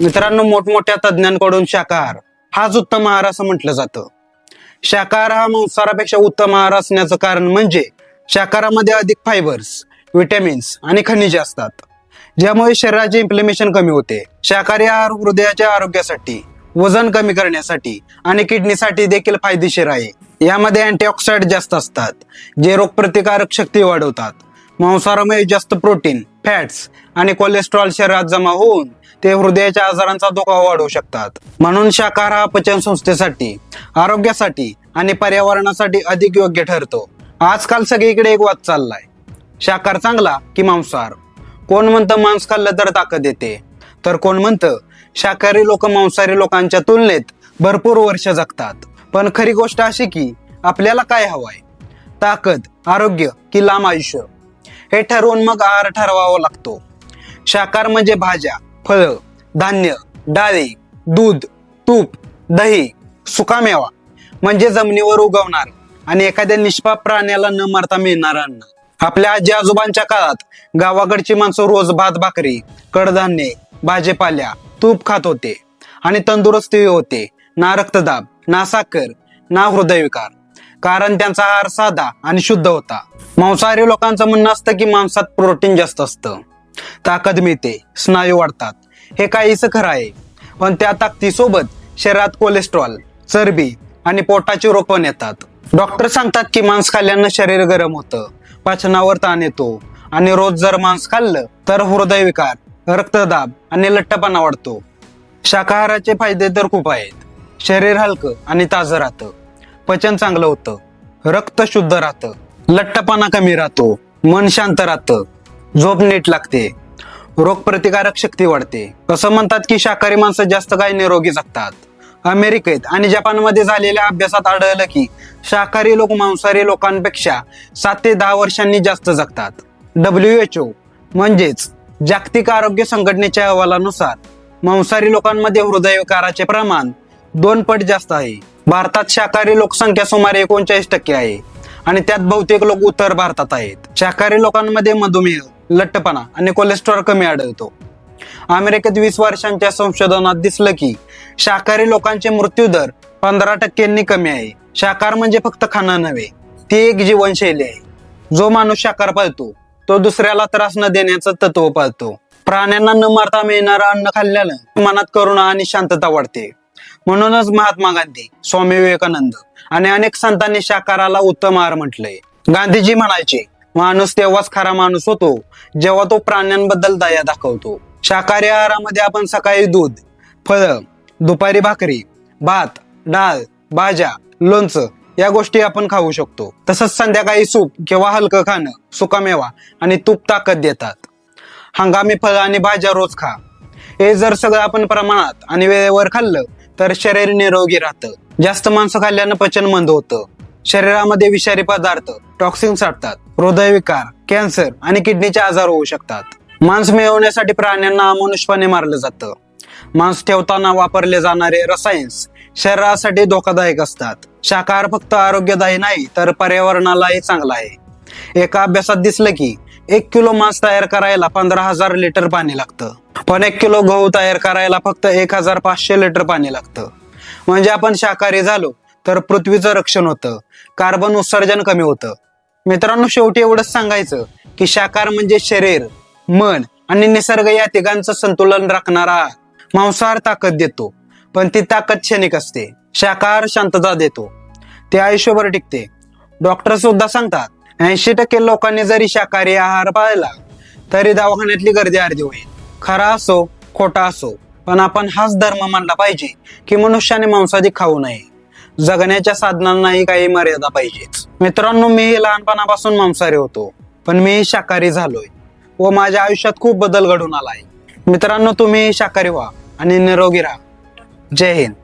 मित्रांनो मोठमोठ्या तज्ज्ञांकडून शाकाहार हाच उत्तम आहार असं म्हटलं जातं. शाकाहार हा मांसाहारापेक्षा उत्तम आहार असण्याचं कारण म्हणजे शाकाहारामध्ये अधिक फायबर्स विटॅमिन्स आणि खनिजे असतात. ज्यामुळे शरीराचे इन्फ्लेमेशन कमी होते. शाकाहारी आहार हृदयाच्या आरोग्यासाठी वजन कमी करण्यासाठी आणि किडनीसाठी देखील फायदेशीर आहे. यामध्ये अँटीऑक्सिडंट जास्त असतात जे रोगप्रतिकारक शक्ती वाढवतात. मांसाहारामध्ये जास्त प्रोटीन फॅट्स आणि कोलेस्ट्रॉल शरीरात जमा होऊन ते हृदयाच्या आजारांचा धोका वाढवू शकतात. म्हणून शाकाहार हा पचन संस्थेसाठी आरोग्यासाठी आणि पर्यावरणासाठी अधिक योग्य ठरतो. आजकाल सगळीकडे एक वाद चाललाय. शाकाहार चांगला की मांसाहार? कोण म्हणतं मांस खाल्लं तर ताकद येते? तर कोण म्हणतं शाकाहारी लोक मांसाहारी लोकांच्या तुलनेत भरपूर वर्ष जगतात. पण खरी गोष्ट अशी की आपल्याला काय हवंय? ताकद आरोग्य की लांब आयुष्य? हे ठरवून मग आहार ठरवावा लागतो. शाकाहार म्हणजे भाज्या फळं धान्य डाळी दूध तूप दही सुकामेवा म्हणजे जमिनीवर उगवणार आणि एखाद्या निष्पाप प्राण्याला न मारता मिळणार अन्न. आपल्या आजी आजोबांच्या काळात गावाकडची माणसं रोज भात भाकरी कडधान्ये भाजीपाल्या तूप खात होते आणि तंदुरुस्ती होते. ना रक्तदाब ना साखर ना हृदयविकार. कारण त्यांचा आहार साधा आणि शुद्ध होता. मांसाहारी लोकांचं म्हणणं असतं की मांसात प्रोटीन जास्त असतं. ताकद मिळते स्नायू वाढतात. हे काहीच खरं आहे. पण त्या ताकदीसोबत शरीरात कोलेस्ट्रॉल चरबी आणि पोटाचे रोग पण येतात डॉक्टर सांगतात की मांस खाल्ल्यानं शरीर गरम होतं पचनावर ताण येतो आणि रोज जर मांस खाल्लं तर हृदयविकार रक्तदाब आणि लठ्ठपणा वाढतो. शाकाहाराचे फायदे तर खूप आहेत. शरीर हलकं आणि ताजं राहतं. पचन चांगलं होतं. रक्त शुद्ध राहतं. लठ्ठपणा कमी राहतो. मन शांत राहतं. झोप नीट लागते. रोगप्रतिकारक शक्ती वाढते. असं म्हणतात की शाकाहारी माणसं जास्त काही निरोगी जगतात. अमेरिकेत आणि जपानमध्ये झालेल्या अभ्यासात आढळलं की शाकाहारी लोक मांसाहारी लोकांपेक्षा सात ते दहा वर्षांनी जास्त जगतात. डब्ल्यू एच ओ म्हणजेच जागतिक आरोग्य संघटनेच्या अहवालानुसार मांसाहारी लोकांमध्ये हृदयविकाराचे प्रमाण दोन पट जास्त आहे. भारतात शाकाहारी लोकसंख्या सुमारे एकोणचाळीस टक्के आहे. आणि त्यात बहुतेक लोक उत्तर भारतात आहेत. शाकाहारी लोकांमध्ये मधुमेह लठ्ठपणा आणि कोलेस्ट्रॉल कमी आढळतो. अमेरिकेत वीस वर्षांच्या संशोधनात दिसलं की शाकाहारी लोकांचे मृत्यू दर पंधरा टक्क्यांनी कमी आहे. शाकार म्हणजे फक्त खाणं नव्हे ती एक जीवनशैली आहे. जो माणूस शाकार पाळतो तो दुसऱ्याला त्रास न देण्याचं तत्व पाळतो. प्राण्यांना न मारता मिळणारं अन्न खाल्ल्यानं मनात करुणा आणि शांतता वाढते. म्हणूनच महात्मा गांधी स्वामी विवेकानंद आणि अनेक संतांनी शाकाहाराला उत्तम आहार म्हटलंय. गांधीजी म्हणायचे माणूस तेव्हाच खरा माणूस होतो जेव्हा तो प्राण्यांबद्दल दया दाखवतो. शाकाहारी आहारामध्ये आपण सकाळी दूध फळ दुपारी भाकरी भात डाळ भाज्या लोणचं या गोष्टी आपण खाऊ शकतो. तसंच संध्याकाळी सूप किंवा हलकं खाणं सुकामेवा आणि तूप ताकद देतात. हंगामी फळं आणि भाज्या रोज खा. हे जर सगळं आपण प्रमाणात आणि वेळेवर खाल्लं तर शरीर निरोगी राहतं. जास्त मांस खाल्ल्यानं पचन मंद होतं. शरीरामध्ये विषारी पदार्थ टॉक्सिन साठतात. हृदयविकार कॅन्सर आणि किडनीचे आजार होऊ शकतात. मांस मिळवण्यासाठी प्राण्यांना अमानुषपणे मारलं जातं. मांस ठेवताना वापरले जाणारे रसायन्स शरीरासाठी धोकादायक असतात. शाकाहार फक्त आरोग्यदायी नाही तर पर्यावरणालाही चांगला आहे. एका अभ्यासात दिसलं की एक किलो मांस तयार करायला पंधरा हजार लिटर पाणी लागतं. पण एक किलो गहू तयार करायला फक्त एक हजार पाचशे लिटर पाणी लागतं. म्हणजे आपण शाकाहारी झालो तर पृथ्वीचं रक्षण होतं. कार्बन उत्सर्जन कमी होतं. मित्रांनो शेवटी एवढंच सांगायचं की शाकाहार म्हणजे शरीर मन आणि निसर्ग या तिघांचं संतुलन राखणारा मांसाहार ताकद देतो. पण ती ताकद क्षणिक असते. शाकाहार शांतता देतो. ते आयुष्यभर टिकते. डॉक्टर सुद्धा सांगतात ऐंशी टक्के लोकांनी जरी शाकाहारी आहार पाळला तरी दवाखान्यातली गर्दी अर्धी होईल. खरा असो खोटा असो पण आपण हाच धर्म मानला पाहिजे की मनुष्याने मांसाहारी खाऊ नये. जगण्याच्या साधनांनाही काही मर्यादा पाहिजेच. मित्रांनो मीही लहानपणापासून मांसाहारी होतो पण मीही शाकाहारी झालोय व माझ्या आयुष्यात खूप बदल घडून आलाय. मित्रांनो तुम्ही शाकाहारी व्हा आणि निरोगी राहा. जय हिंद.